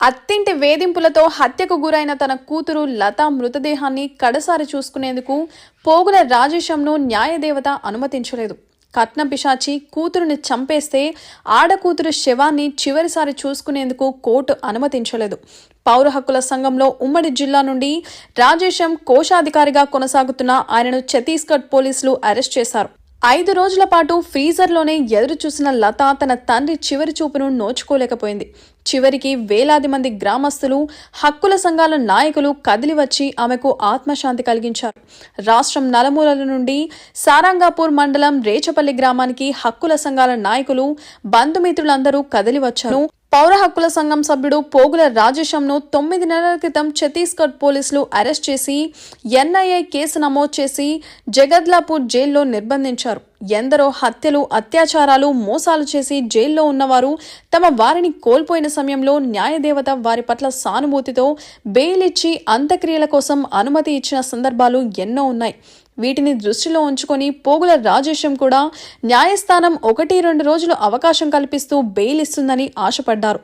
అత్తింటి వేధింపులతో హత్యకు గురైన తన కూతురు లత మృతదేహాన్ని కడసారి చూసుకునేందుకు పోగుల రాజేశంను న్యాయదేవత అనుమతించలేదు. కట్న పిశాచి కూతురుని చంపేస్తే ఆడకూతురు శవాన్ని చివరిసారి చూసుకునేందుకు కోర్టు అనుమతించలేదు. పౌర హక్కుల సంఘంలో ఉమ్మడి జిల్లా నుండి రాజేశం కోశాధికారిగా కొనసాగుతున్న ఆయనను ఛత్తీస్గఢ్ పోలీసులు అరెస్ట్ చేశారు. ఐదు రోజుల పాటు ఫ్రీజర్లోనే ఎదురు చూసిన లత తన తండ్రి చివరి చూపును నోచుకోలేకపోయింది. చివరికి వేలాది మంది గ్రామస్తులు హక్కుల సంఘాల నాయకులు కదిలి వచ్చి ఆమెకు ఆత్మశాంతి కలిగించారు. రాష్ట్రం నలుమూలల నుండి సారంగాపూర్ మండలం రేచపల్లి గ్రామానికి హక్కుల సంఘాల నాయకులు బంధుమిత్రులందరూ కదిలి వచ్చారు పౌర హక్కుల సంఘం సభ్యుడు పోగుల రాజేశంను తొమ్మిది నెలల క్రితం ఛత్తీస్గఢ్ పోలీసులు అరెస్ట్ చేసి ఎన్ఐఏ కేసు నమోదు చేసి జగద్లాపూర్ జైల్లో నిర్బంధించారు. ఎందరో హత్యలు అత్యాచారాలు మోసాలు చేసి జైల్లో ఉన్నవారు తమ వారిని కోల్పోయిన సమయంలో న్యాయదేవత వారి పట్ల సానుభూతితో బెయిల్ ఇచ్చి అంత్యక్రియల కోసం అనుమతి ఇచ్చిన సందర్భాలు ఎన్నో ఉన్నాయి. వీటిని దృష్టిలో ఉంచుకొని పోగుల రాజేశం కూడా న్యాయస్థానం ఒకటి రెండు రోజులు అవకాశం కల్పిస్తూ బెయిల్ ఇస్తుందని ఆశపడ్డారు.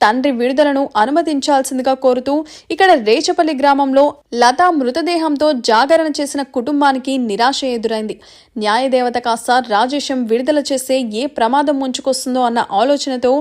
తండ్రి విడుదలను అనుమతించాల్సిందిగా కోరుతూ ఇక్కడ రేచపల్లి గ్రామంలో లతా మృతదేహంతో జాగరణ చేసిన కుటుంబానికి నిరాశ ఎదురైంది. న్యాయదేవత కాస్త రాజేశం విడుదల చేస్తే ఏ ప్రమాదం ముంచుకొస్తుందో అన్న ఆలోచనతో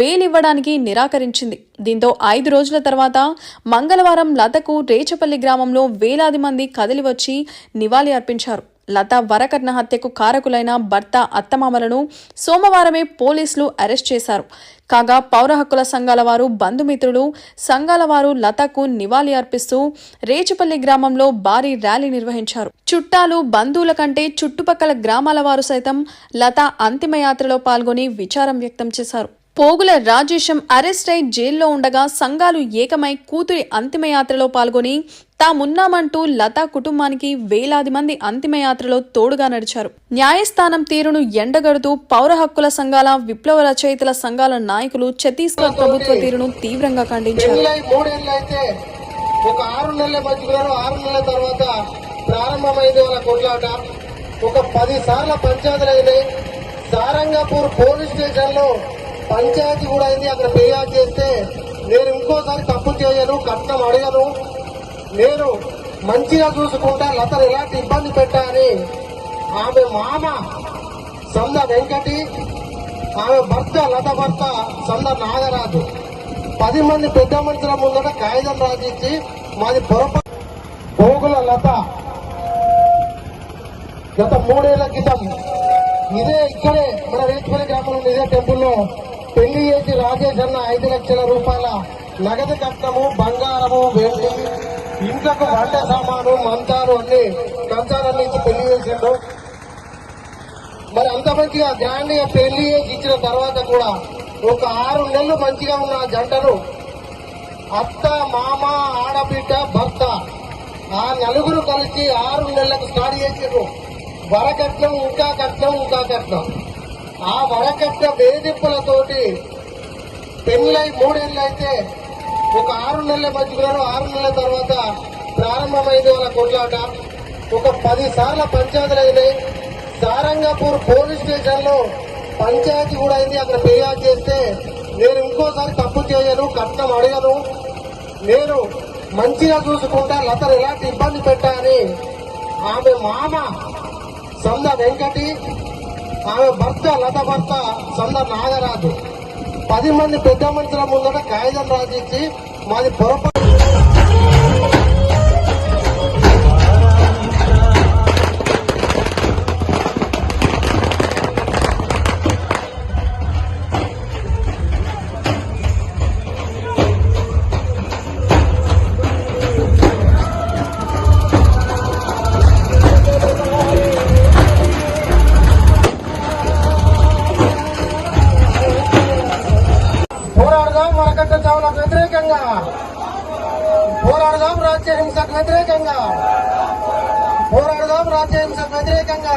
బెయిల్ ఇవ్వడానికి నిరాకరించింది. దీంతో ఐదు రోజుల తర్వాత మంగళవారం లతకు రేచపల్లి గ్రామంలో వేలాది మంది కదిలివచ్చి నివాళి అర్పించారు. లత వరకట్న హత్యకు కారకులైన భర్త అత్తమామలను సోమవారమే పోలీసులు అరెస్ట్ చేశారు. కాగా పౌర హక్కుల సంఘాల వారు బంధుమిత్రులు సంఘాల వారు లతకు నివాళి అర్పిస్తూ రేచుపల్లి గ్రామంలో భారీ ర్యాలీ నిర్వహించారు. చుట్టాలు బంధువుల కంటే చుట్టుపక్కల గ్రామాల వారు సైతం లత అంతిమయాత్రలో పాల్గొని విచారం వ్యక్తం చేశారు. పోగుల రాజేశం అరెస్ట్ అయి జైల్లో ఉండగా సంఘాలు ఏకమై కూతురి అంతిమయాత్రలో పాల్గొని తామున్నామంటూ లతా కుటుంబానికి వేలాది మంది అంతిమయాత్రలో తోడుగా నడిచారు. న్యాయస్థానం తీరును ఎండగడుతూ పౌర హక్కుల సంఘాల విప్లవ రచయితల సంఘాల నాయకులు ఛత్తీస్గఢ్ ప్రభుత్వ తీరును తీవ్రంగా ఖండించారు. ఒక ఆరు నెలల ఆరు నెలల తర్వాత ప్రారంభమైంది వాళ్ళ కొట్లాట. ఒక పది సార్ల పంచాయతీలు అయినాయి సారంగాపూర్ పోలీస్ స్టేషన్లో పంచాయతీ కూడా అయింది. అక్కడ ఫిర్యాదు చేస్తే నేను ఇంకోసారి తప్పు చేయను కట్నం అడగను. నేను మంచిగా చూసుకుంటా లతను ఎలాంటి ఇబ్బంది పెట్టాలని ఆమె మామ సంద వెంకటి ఆమె భర్త లత భర్త సంద నాగరాజు. పది మంది పెద్ద మనుషుల ముందట కాగితం రాసిచ్చి మాది పొరపాటు పోగుల లత. గత మూడేళ్ళ క్రితం ఇదే ఇక్కడే మన రేచుపల్లి గ్రామంలో ఇదే టెంపుల్లో పెళ్ళి చేసి రాజేష్ అన్న ఐదు లక్షల రూపాయల నగదు కట్నము బంగారము వెండి ఇంట్లకు వంట సామాను మంతాలు అన్ని కంచాలన్నీ ఇచ్చి పెళ్ళి చేసిండు. మరి అంత మంచిగా గ్రాండ్గా పెళ్ళి చేసి ఇచ్చిన తర్వాత కూడా ఒక ఆరు నెలలు మంచిగా ఉన్న జంటను అత్త మామ ఆడబిడ్డ భర్త ఆ నలుగురు కలిసి ఆరు నెలలకు స్టార్ట్ చేసారు వరకట్నం ఇంకా కట్నం ఇంకా కట్నం. ఆ వరకట్న వేధింపులతోటి పెళ్ళై మూడేళ్ళు అయితే ఒక ఆరు నెలల మధ్యలో ఆరు నెలల తర్వాత ప్రారంభమైంది వాళ్ళ కొట్లాట. ఒక పది సార్ల పంచాయతీలు అయినాయి సారంగాపూర్ పోలీస్ స్టేషన్లో పంచాయతీ కూడా అయింది. అక్కడ ఫిర్యాదు చేస్తే నేను ఇంకోసారి తప్పు చేయను కట్నం అడగను. నేను మంచిగా చూసుకుంటా లతను ఎలాంటి ఇబ్బంది పెట్టాలని ఆమె మామ సంద వెంకటి ఆమె భర్త లత భర్త సంద నాగరాజు. పది మంది పెద్ద మనుషుల ముందట కాగితం రాసిచ్చి మాది పొరపాటు హింసకు వ్యతిరేకంగా. పోరాడదాం రాజ్య హింసకు వ్యతిరేకంగా.